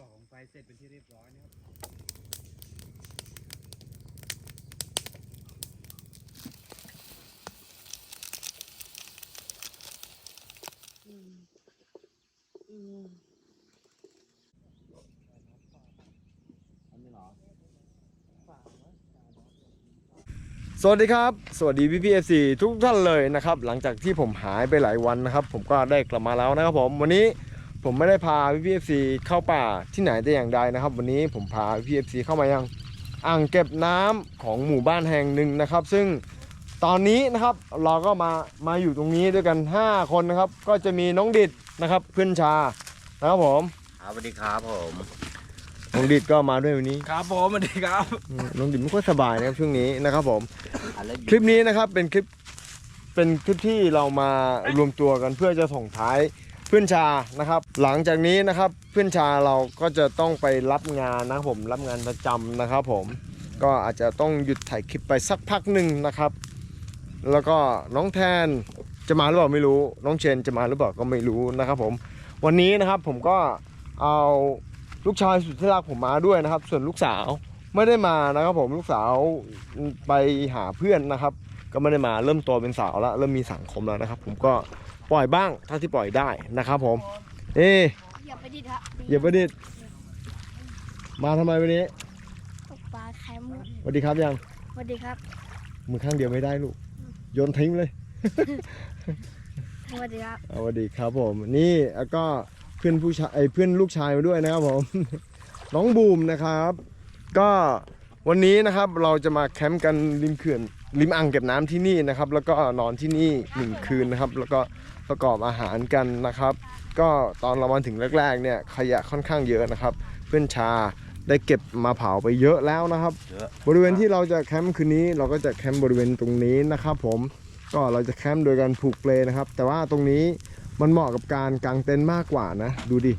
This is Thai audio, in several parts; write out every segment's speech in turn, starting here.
่อของไฟเสร็จเป็นที่เรียบร้อยนะครับสวัสดีครับ สวัสดีพี่พีเอฟซีทุกท่านเลยนะครับ หลังจากที่ผมหายไปหลายวันนะครับ ผมก็ได้กลับมาแล้วนะครับผมวันนี้ ผมไม่ได้พาพี่พีเอฟซีเข้าป่าที่ไหนแต่อย่างใดนะครับ วันนี้ผมพาพี่พีเอฟซีเข้ามายังอ่างเก็บน้ำของหมู่บ้านแห่งหนึ่งนะครับ ซึ่งตอนนี้นะครับเราก็มามาอยู่ตรงนี้ด้วยกัน 5 คนนะครับ ก็จะมีน้องดิดนะครับเพื่อนชานะครับผมครับสวัสดีครับผมน้องดิดก็มาด้วยวันนี้ครับผมสวัสดีครับอืมน้องดิดไม่ค่อยสบายนะครับช่วงนี้นะครับผมอะไรคลิปนี้นะครับเป็นคลิปเป็นคลิปที่เรามารวมตัวกันเพื่อจะส่งท้ายเพื่อนชานะครับ หลังจากนี้นะครับเพื่อนชาเราก็จะต้องไปรับงานนะครับผมรับงานประจำนะครับผมก็อาจจะต้องหยุดถ่ายคลิปไปสักพักหนึ่งนะครับ แล้วก็น้องแทนจะมาหรือเปล่าไม่รู้ น้องเชนจะมาหรือเปล่าก็ไม่รู้นะครับผมวันนี้นะครับผมก็เอาลูกชายสุดที่รักผมมาด้วยนะครับ ส่วนลูกสาวไม่ได้มานะครับผมลูกสาวไปหาเพื่อนนะครับ ก็ไม่ได้มาเริ่มโตเป็นสาวแล้วเริ่มมีสังคมแล้วนะครับ ผมก็ ปล่อยบ้างเท่าที่ปล่อยได้นะครับผมเอ๊ะอย่าไปดิดครับอย่าประดิษฐ์มาทำไมวันนี้ตกปลาแคมป์สวัสดีครับยังสวัสดีครับมือข้างเดียวไม่ได้ลูกโยนทิ้งเลยสวัสดีครับเอาสวัสดีครับผม นี่แล้วก็เพื่อนผู้ชายเอ้ยเพื่อนลูกชายมาด้วยนะครับผมน้องบูมนะครับ ก็วันนี้นะครับเราจะมาแคมป์กันริมเขื่อนริมอ่างเก็บน้ำที่นี่นะครับ แล้วก็นอนที่นี่หนึ่งคืนนะครับ แล้วก็ ประกอบอาหารกันนะครับ ก็ตอนเรามาถึงแรกๆเนี่ยขยะค่อนข้างเยอะนะครับ เพื่อนชาได้เก็บมาเผาไปเยอะแล้วนะครับ เยอะ บริเวณที่เราจะแคมป์คืนนี้เราก็จะแคมป์บริเวณตรงนี้นะครับ ผมก็เราจะแคมป์โดยการผูกเปลนะครับ แต่ว่าตรงนี้มันเหมาะกับการกางเต็นท์มากกว่านะ ดูดิ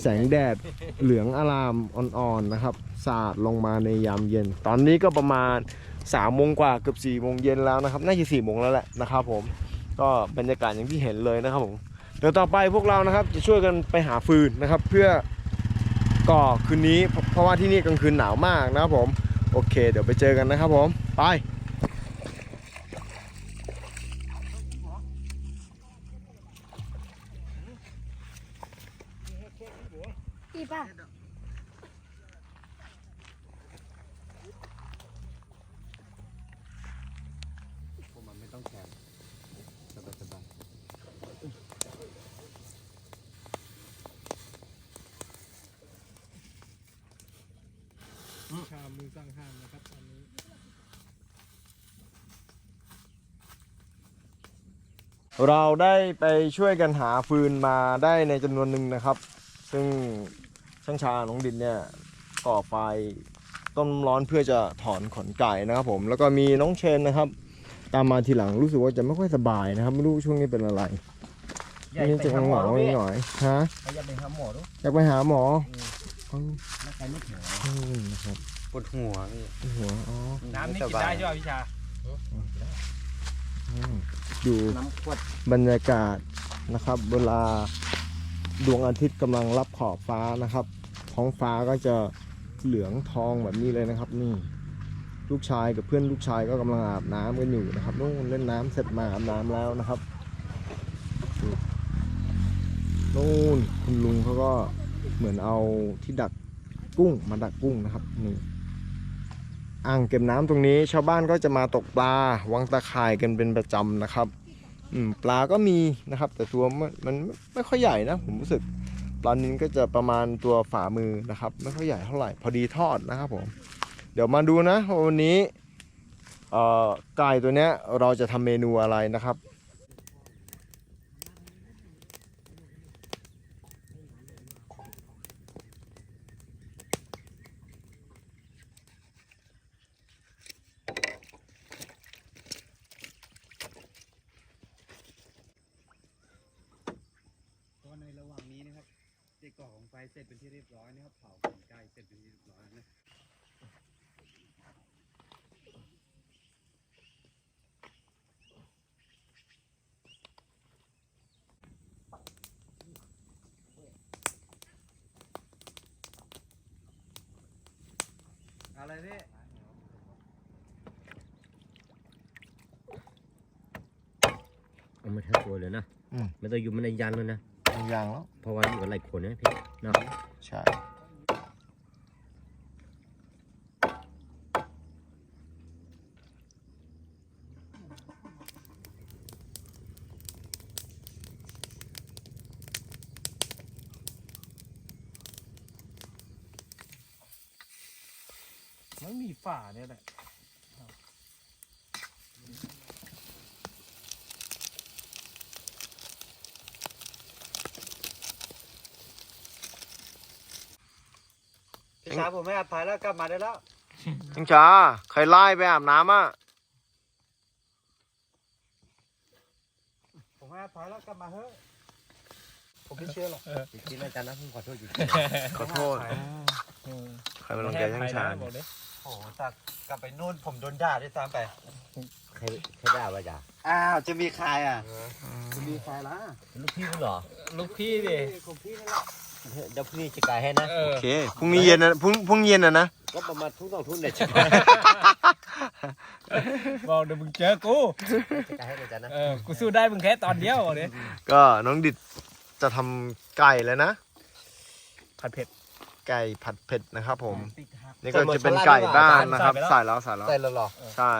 แสงแดดเหลืองอารามอ่อนๆนะครับ สาดลงมาในยามเย็น ตอนนี้ก็ประมาณ3ามโมงกว่าเกือบ4ี่โมงเย็นแล้วนะครับ น่าจะสี่โมงแล้วแหละนะครับผม ก็บรรยากาศอย่างที่เห็นเลยนะครับผมเดี๋ยวต่อไปพวกเรานะครับจะช่วยกันไปหาฟืนนะครับ เพื่อก่อคืนนี้เพราะว่าที่นี่กลางคืนหนาวมากนะครับผม โอเค เดี๋ยวไปเจอกันนะครับผม ไป พี่ป่ะ ผมมันไม่ต้องแข็งสบายสบาย ชามือสร้างห้างนะครับตอนนี้เราได้ไปช่วยกันหาฟืนมาได้ในจำนวนหนึ่งนะครับ ซึ่งช่างชาน้องดินเนี่ยก่อไฟต้มร้อนเพื่อจะถอนขนไก่นะครับผมแล้วก็มีน้องเชนนะครับ ตามมาทีหลังรู้สึกว่าจะไม่ค่อยสบายนะครับ ไม่รู้ช่วงนี้เป็นอะไรนี่จะหงอๆหน่อยๆฮะเขาอยากไปหาหมอดูอยากไปหาหมอ ไม่ใครไม่ถึงอืมนะครับปวดหัวพี่หัวอ๋อน้ำนี่กินได้ใช่ป่ะพี่ชาอืมดูน้ำขวดบรรยากาศนะครับ เวลาดวงอาทิตย์กำลังรับขอบฟ้านะครับ ท้องฟ้าก็จะเหลืองทองแบบนี้เลยนะครับ นี่ ลูกชายกับเพื่อนลูกชายก็กำลังอาบน้ำกันอยู่นะครับนู่นเล่นน้ำเสร็จมาอาบน้ำแล้วนะครับนี่นู่นคุณลุงเขาก็ เหมือนเอาที่ดักกุ้งมาดักกุ้งนะครับนี่อ่างเก็บน้ำตรงนี้ชาวบ้านก็จะมาตกปลาวางตาข่ายกันเป็นประจำนะครับอืมปลาก็มีนะครับ แต่ตัวมันไม่ค่อยใหญ่นะผมรู้สึกปลานินก็จะประมาณตัวฝ่ามือนะครับ ไม่ค่อยใหญ่เท่าไหร่พอดีทอดนะครับผมเดี๋ยวมาดูนะวันนี้ไก่ตัวเนี้ยเราจะทำเมนูอะไรนะครับ ก็ในระหว่างนี้นะครับเด็กก่อของไฟ เสร็จเป็นที่เรียบร้อยนะครับเผาขนไก่เสร็จเป็นที่เรียบร้อยนะนอะไรพี่เอามาทั้งตัวเลยนะ อืม ไม่ต้องอยู่มันในยันเลยนะมี ยางแล้ว เพราะว่าอยู่กับหลายคนนะพี่เนาะใช่ มันมีฝาเนี่ยแหละ พี่ชายผมไม่อภัยแล้วกลับมาได้แล้วจิงจ้าใครไล่ไปอาบน้ำอะผมให้อภัยแล้วกลับมาเถอะผมไม่เชื่อหรอกจริงๆอาจารย์นะผมขอโทษอยู่ขอโทษใครมาลงใจช่างชาญบอกเลยโอ้โหจากกลับไปนู่นผมโดนด่าด้วยซ้ำไปใครใครด่าว่าจ่าอ้าวจะมีใครอะจะมีใครล่ะลูกพี่มึงเหรอ ลูกพี่ดิของพี่นี่แหละ เดี๋ยวพรุ่งนี้จะกายให้นะเอโออเคพรุ่งนี้เย็นนะพรุ่งพรุ่งเย็นนะนะ ก็ประมาณทุ่งสองทุ่งเนี่ยจะบอกเดี๋ยวมึงเจอกูกายให้อาจารย์นะเออกูสู้ได้มึงแค่ตอนเดียวบอกเลยก็น้องดิดจะทำไก่แล้วนะ ผัดเผ็ด ไก่ผัดเผ็ดนะครับผมปิดหักนี่ก็จะเป็นไก่บ้านนะครับ ใส่ไปแล้วใส่แล้วใส่แล้วใส่แล้วเหรอใช่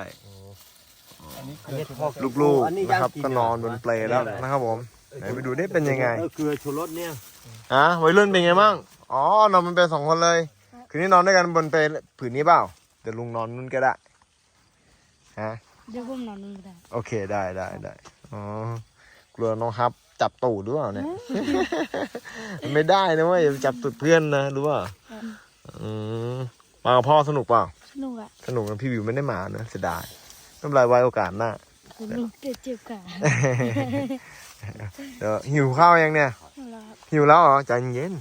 อันนี้อันนี้คือพอลูกอันนี้ๆนะครับย่างกินก็นอนบนเปลแล้วนะครับผมไหนไปดูได้เป็นยังไงเออเกลือชูรสเนี่ย ฮะวัยรุ่นเป็นไงบ้างอ๋อนอนบนเปลสองคนเลย คืนนี้นอนด้วยกันบนเปลผืนนี้เปล่าเดี๋ยวลุงนอนนู่นก็ได้ฮะเดี๋ยวผมนอนนู่นก็ได้โอเคได้ได้ได้อ๋อกลัวน้องฮับ จับตูดหรือเปล่าเนี่ย ไม่ได้นะเว่าอย่าไปจับตูดเพื่อนนะรู้เปล่าอืมมากับพ่อสนุกเปล่าสนุกอะสนุกนะพี่วิวไม่ได้มานะเสียดายไม่เป็นไรไว้โอกาสหน้าคุณลุงเจ็บเจ็บขา เดี๋ยวหิวข้าวยังเนี่ยแล้วครับหิวแล้วเหรอใจเย็น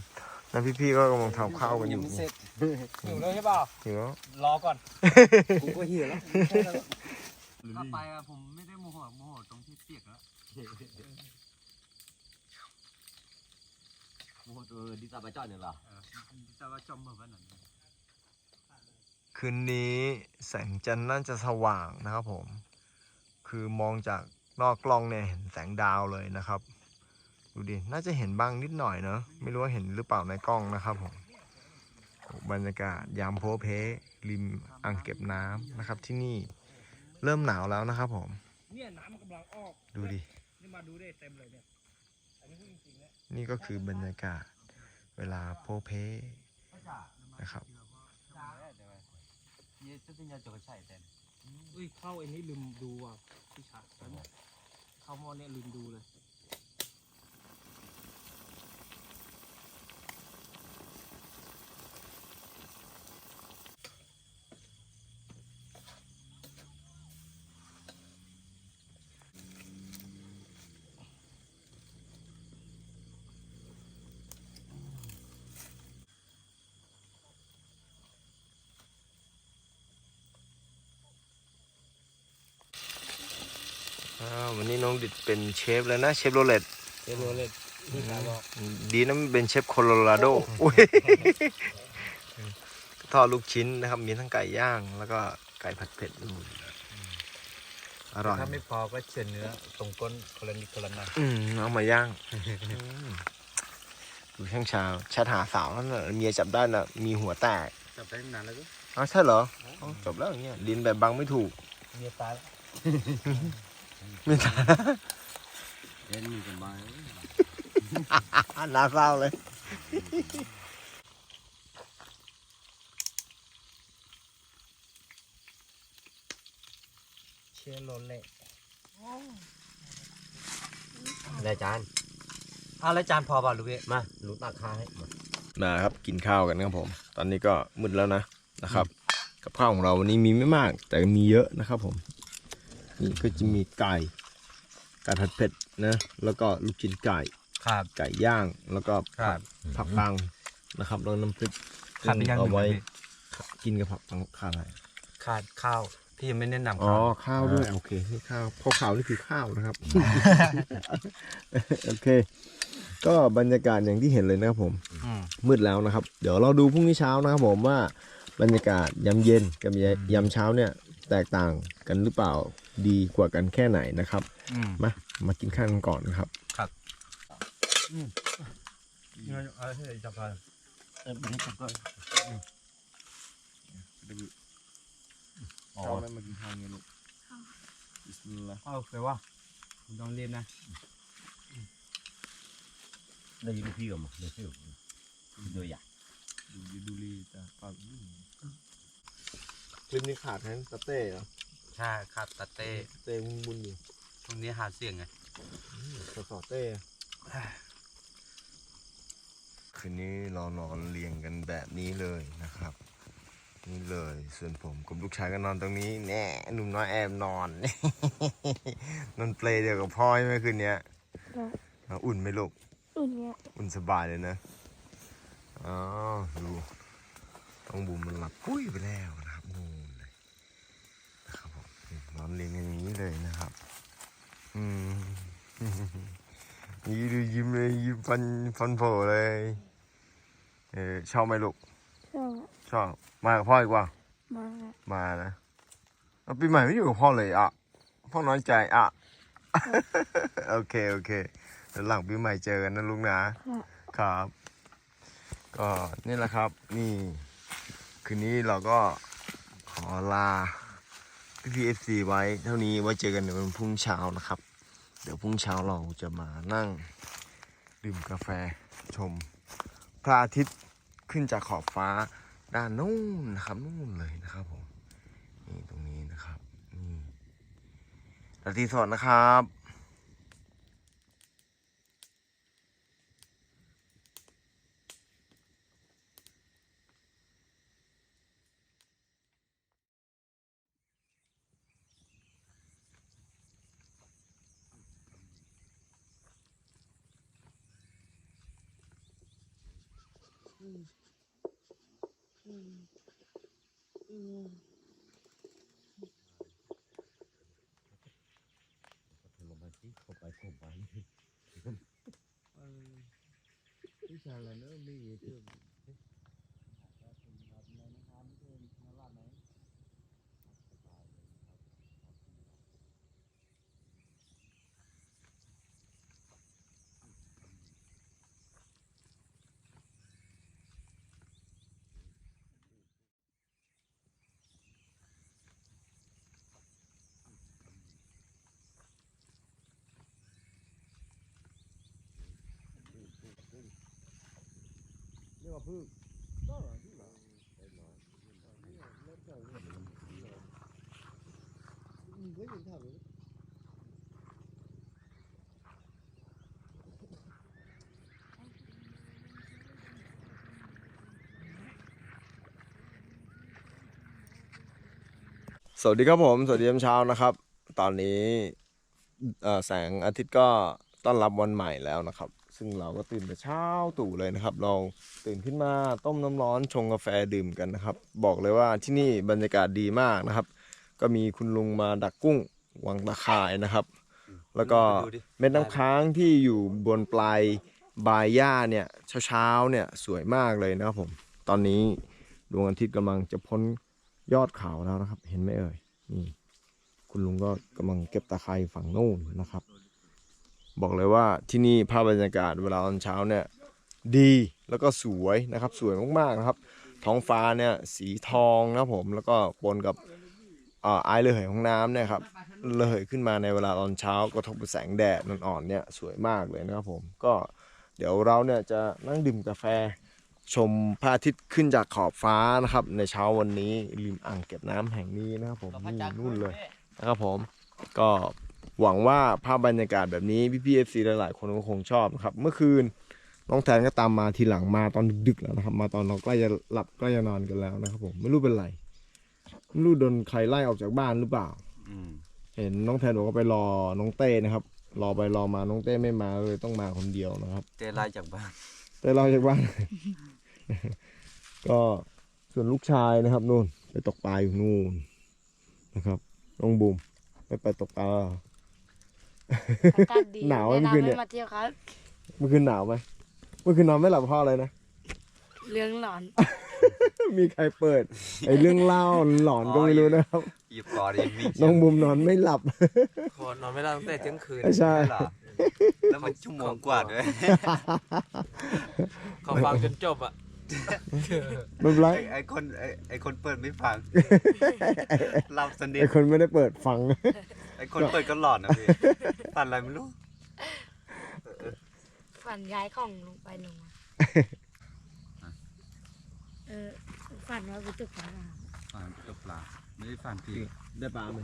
นะพี่ๆก็กำลังทำข้าวกันอยู่เสร็จหิวแล้วใช่เปล่าหิวแล้วรอก่อนกูก็หิวแล้วกลับไปอะผมไม่ได้โมโหโมโหตรงที่เปียกแล้วโอ้โหเออดีตาไปจอดเนี่ยเหรอเออแต่ว่าจมเหมือนวันนั้นคืนนี้แสงจันทร์น่าจะสว่างนะครับผม คือมองจาก นอกกล้องเนี่ยเห็นแสงดาวเลยนะครับ ดูดิ น่าจะเห็นบ้างนิดหน่อยเนอะไม่รู้ว่าเห็นหรือเปล่าในกล้องนะครับผมโอ้บรรยากาศยามโพเพริมอ่างเก็บน้ำนะครับที่นี่เริ่มหนาวแล้วนะครับผมเนี่ยน้ำมันกำลังออกดูดินี่มาดูได้เต็มเลยเนี่ยอันนี้พูดจริงๆนะนี่ก็คือบรรยากาศเวลาโพเพนะครับยี่จะเป็นยาจกใช่แต่อุ้ยเข้าไอ้นี้ลืมดูอะพี่ชาร์จ เข้าหม้อเนี่ยลืมดูเลย วันนี้น้องดิดเป็นเชฟเลยนะเชฟโรเลตเดี๋ยวรู้เลยพี่ชาร์จบอกดีนะมันเป็นเชฟโคโลราโดอุ้ยทอดลูกชิ้นนะครับ มีทั้งไก่ย่าง แล้วก็ไก่ผัดเผ็ดอืมอร่อยถ้าไม่พอก็เฉือนเนื้อตรงก้นคนละนิดคนละหน่อยอืมเอามาย่างอืมดูช่างชาวแชทหาสาวนั่นน่ะเมียจับได้น่ะ มีหัวแตกจับได้นานแล้วก็อ้าวใช่เหรออ๋อจบแล้วอย่างเงี้ยดินแบบบังไม่ถูกเมียตาย ไม่ทันเล่นมีกันบ้างน่าเศร้าเลยเชียร์โรเล่ได้อาจารย์อ้าวแล้วจานพอป่ะลูกพี่มาลุงตักข้าวให้มามาครับกินข้าวกันครับผม ตอนนี้ก็มืดแล้วนะนะครับ กับข้าวของเราวันนี้มีไม่มาก แต่มีเยอะนะครับผม นี่ก็จะมีไก่ไก่ผัดเผ็ดนะ แล้วก็ลูกชิ้นไก่ ครับ ไก่ย่าง แล้วก็ครับผักปังนะครับแล้วน้ำพริกขาดไปอย่างหนึ่เอางไว้พี่กินกับผักปังขาดอะไรขาดข้าวพี่ยังไม่แนะนำอ๋อข้าวข้าวด้วยโอเคนี่ข้าวเพราะข้าวนี่คือข้าวนะครับ โอเค ก็บรรยากาศอย่างที่เห็นเลยนะครับผม อืมมืดแล้วนะครับ เดี๋ยวเราดูพรุ่งนี้เช้านะครับผมว่าบรรยากาศยามเย็นกับยามเช้าเนี่ย แตกต่างกันหรือเปล่าดีกว่ากันแค่ไหนนะครับ อืม มามากินข้าวกันก่อนนะครับอะไรที่จับกันเออไม่ได้จับก็ชอบไหมมากินข้าวเงี้ยลูกบิสมิลลาห์เอาเคยว่าคุณต้องเรียนนะได้ยินพี่กับมั้งได้พี่ดูอยาก ดูดีดูรีแต่ปาก คลิปนี้ขาดแค่สเต้เหรอใช่ครับตาเต้สเต้มุนมุนอยู่ตรงนี้หาเสียงไงสสอเต้คืนนี้เรานอนเรียงกันแบบนี้เลยนะครับ นี่เลยส่วนผมกับลูกชายก็นอนตรงนี้แน่หนุ่มน้อยแอบนอน นอนเปลเดียวกับพ่อใช่ไหมคืนเนี้ยแล้วอุ่นไหมลูกอุ่นเนี้ยอุ่นสบายเลยนะอ๋อดูต้องบุมมันหลับปุ้ยไปแล้วนะครับนู่นเลยนะครับผม นี่นอนเรียงกันอย่างนี้เลยนะครับ อืมนี่ดูยิ้มเลยยิ้มฟันฟันโผล่เลย เออชอบไหมลูก ชอบชอบมากับพ่ออีกว่า มามานะแล้วปีใหม่ไม่อยู่กับพ่อเลยอะ พ่อน้อยใจอะ โอเคโอเคเดี๋ยวหลังปีใหม่เจอกันนะลุงนะค่ะครับ ก็นี่แหละครับ นี่ คืนนี้เราก็ขอลา พี่เอฟซีไว้เท่านี้ไว้เจอกันในวันพรุ่งเช้านะครับ เดี๋ยวพรุ่งเช้าเราจะมานั่งดื่มกาแฟชมพระอาทิตย์ขึ้นจากขอบฟ้าด้านนู้นนะครับนู่นเลยนะครับผมนี่ตรงนี้นะครับนี่ราตรีสวัสดิ์นะครับ ลงมาสิเข้าไปเข้าไป วิชาอะไรเนอะมีเยอะ สวัสดีครับผม สวัสดียามเช้านะครับ ตอนนี้แสงอาทิตย์ก็ต้อนรับวันใหม่แล้วนะครับ ซึ่งเราก็ตื่นแต่เช้าตู่เลยนะครับ เราตื่นขึ้นมาต้มน้ำร้อนชงกาแฟดื่มกันนะครับ บอกเลยว่าที่นี่บรรยากาศดีมากนะครับ ก็มีคุณลุงมาดักกุ้งวางตะข่ายนะครับ แล้วก็เม็ดน้ำค้างที่อยู่บนปลายบายหญ้าเนี่ยเช้าๆเนี่ยสวยมากเลยนะครับผม ตอนนี้ดวงอาทิตย์กำลังจะพ้นยอดเขาแล้วนะครับ เห็นไหมเอ่ยนี่คุณลุงก็กำลังเก็บตะไคร้ฝั่งโน้นนะครับ บอกเลยว่าที่นี่ภาพบรรยากาศเวลาตอนเช้าเนี่ยดีแล้วก็สวยนะครับสวยมากๆนะครับ ท้องฟ้าเนี่ยสีทองนะผมแล้วก็ปนกับอไอระเหยของน้ำเนี่ยครับระเหยขึ้นมาในเวลาตอนเช้ากระทบกับแสงแดดอ่อนๆเนี่ยสวยมากเลยนะครับผมก็เดี๋ยวเราเนี่ยจะนั่งดื่มกาแฟชมพระอาทิตย์ขึ้นจากขอบฟ้านะครับ ในเช้าวันนี้ริมอ่างเก็บน้ำแห่งนี้นะครับผมนี่นู่นเลยนะครับผมก็ หวังว่าภาพบรรยากาศแบบนี้พี่พีเอฟซีหลายๆ คนก็คงชอบนะครับ เมื่อคืนน้องแทนก็ตามมาทีหลังมาตอนดึกๆแล้วนะครับ มาตอนเราใกล้จะหลับใกล้จะนอนกันแล้วนะครับ ผมไม่รู้เป็นไรไม่รู้โดนใครไล่ออกจากบ้านหรือเปล่าอืมเห็นน้องแทนบอกว่าไปรอน้องเต้นะครับ รอไปรอมาน้องเต้ไม่มาเลยต้องมาคนเดียวนะครับ เตะไล่จากบ้านเต้รอจากบ้าน ก็ส่วนลูกชายนะครับนู่นไปตกปลาอยู่นู่นนะครับน้องบูมไปไปตกปลาแล้วเหร ออากาศดีหนาวไหมแนะเมื่อคืนนำเนี่ให้ยมาเที่ยวครับเมื่อคืนหนาวไหมเมื่อคืนนอนไม่หลับเพราะอะไรนะ เรื่องหลอนมีใครเปิด ไอ้เรื่องเล่าหลอนก็ไม่รู้นะครับ หยิบก่อนยังมีน้องบุมนอนไม่หลับคอนอนไม่ได้ตั้งแต่เที่ยงคืนใช่เหรอแล้วมันชั่วโมงกว่าด้วยเขาฟังจนจบอะ ไม่เป็นไรไอ้ไอ้คนไอ้ไอ้คนเปิดไม่ฟังหลับสนิทไอ้คนไม่ได้เปิดฟัง ไอ้คนเปิดก็หลอนนะพี่ฝันอะไรไม่รู้ ฝันย้ายของลงไปลงมาเออฝันว่าไปตกปลาฝันตกปลาไม่ได้ฝันพี่ได้ปลาไหม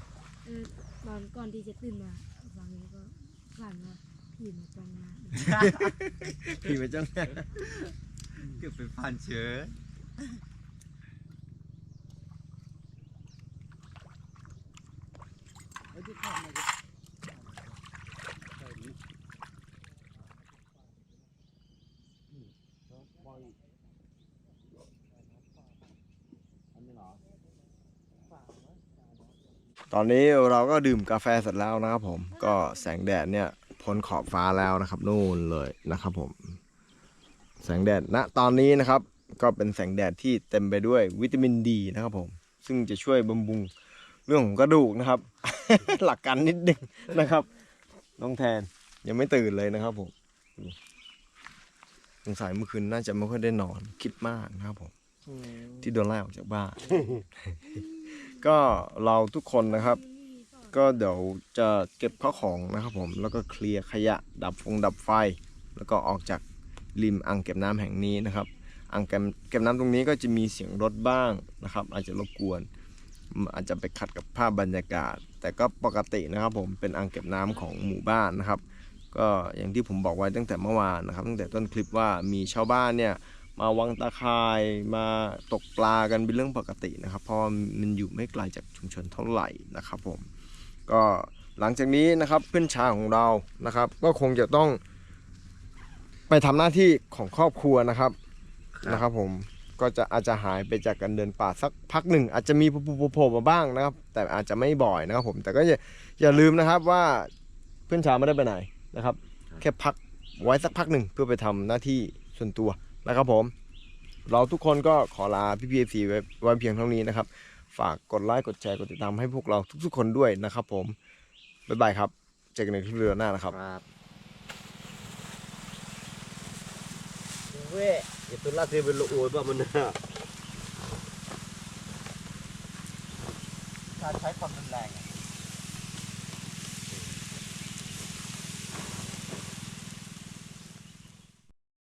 เออตอนก่อนที่จะตื่นมาฟังนี้ก็ฝันว่าผีมาจ้องหน้าผีไปจังเก็บไปฝันเชื้อ ตอนนี้เราก็ดื่มกาแฟเสร็จแล้วนะครับผมก็แสงแดดเนี่ยพ้นขอบฟ้าแล้วนะครับนู่นเลยนะครับผม แสงแดดณตอนนี้นะครับ ก็เป็นแสงแดดที่เต็มไปด้วยวิตามินดีนะครับผม ซึ่งจะช่วยบำรุง เรื่องของกระดูกนะครับ หลักการนิดนึงนะครับน้องแทนยังไม่ตื่นเลยนะครับผมสงสัยเมื่อคืนน่าจะไม่ค่อยได้นอนคิดมากนะครับผมที่โดนไล่ออกจากบ้าน ก็เราทุกคนนะครับ ก็เดี๋ยวจะเก็บข้าวของนะครับผม แล้วก็เคลียร์ขยะดับฟงดับไฟ แล้วก็ออกจากริมอ่างเก็บน้ำแห่งนี้นะครับอ่างเก็บเก็บน้ำตรงนี้ก็จะมีเสียงรถบ้างนะครับ อาจจะรบกวน อาจจะไปขัดกับภาพบรรยากาศ แต่ก็ปกตินะครับผมเป็นอ่างเก็บน้ำของหมู่บ้านนะครับ ก็อย่างที่ผมบอกไว้ตั้งแต่เมื่อวานนะครับ ตั้งแต่ต้นคลิปว่ามีชาวบ้านเนี่ย มาวางตาข่ายมาตกปลากันเป็นเรื่องปกตินะครับ เพราะว่ามันอยู่ไม่ไกลจากชุมชนเท่าไหร่นะครับผมก็หลังจากนี้นะครับเพื่อนชาของเรานะครับ ก็คงจะต้อง ไปทำหน้าที่ของครอบครัวนะครับนะครับผม ก็จะอาจจะหายไปจากการเดินป่าสักพักหนึ่งอาจจะมีโผล่ๆมาบ้างนะครับ แต่อาจจะไม่บ่อยนะครับผมแต่ก็อย่าอย่าลืมนะครับว่าเพื่อนชายไม่ได้ไปไหนนะครับ แค่พักไว้สักพักหนึ่งเพื่อไปทำหน้าที่ส่วนตัวนะครับผม เราทุกคนก็ขอลาพี่พีเอฟซีไว้ไว้เพียงเท่านี้นะครับ ฝากกดไลค์กดแชร์กดติดตามให้พวกเราทุกๆคนด้วยนะครับผมบ๊ายบายครับเจอกันในคลิปวิดีโอหน้านะครับเว้ยอย่าตัวลาเทเป็นโอยบ้ามันนะการใช้ความรุนแรง